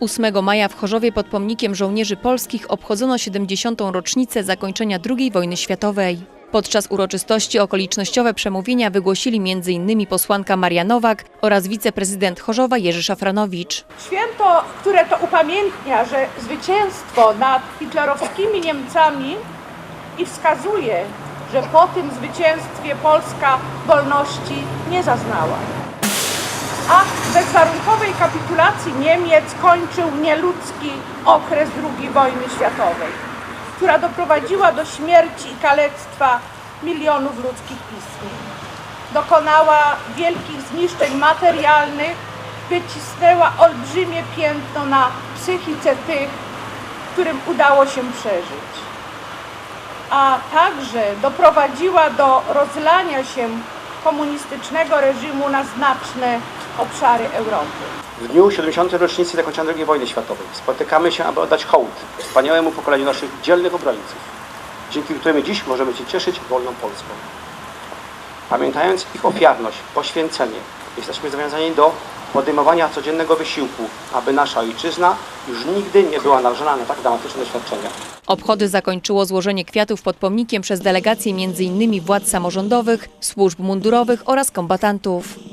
8 maja w Chorzowie pod pomnikiem żołnierzy polskich obchodzono 70. rocznicę zakończenia II wojny światowej. Podczas uroczystości okolicznościowe przemówienia wygłosili m.in. posłanka Maria Nowak oraz wiceprezydent Chorzowa Jerzy Szafranowicz. Święto, które to upamiętnia, że zwycięstwo nad hitlerowskimi Niemcami i wskazuje, że po tym zwycięstwie Polska wolności nie zaznała. Akt bezwarunkowej kapitulacji Niemiec kończył nieludzki okres II wojny światowej, która doprowadziła do śmierci i kalectwa milionów ludzkich istnień dokonała wielkich zniszczeń materialnych, wycisnęła olbrzymie piętno na psychice tych, którym udało się przeżyć. A także doprowadziła do rozlania się komunistycznego reżimu na znaczne obszary Europy. W dniu 70. rocznicy zakończenia II wojny światowej spotykamy się, aby oddać hołd wspaniałemu pokoleniu naszych dzielnych obrońców, dzięki którym dziś możemy się cieszyć wolną Polską. Pamiętając ich ofiarność, poświęcenie, jesteśmy zobowiązani do podejmowania codziennego wysiłku, aby nasza ojczyzna już nigdy nie była narażona na tak dramatyczne doświadczenia. Obchody zakończyło złożenie kwiatów pod pomnikiem przez delegacje m.in. władz samorządowych, służb mundurowych oraz kombatantów.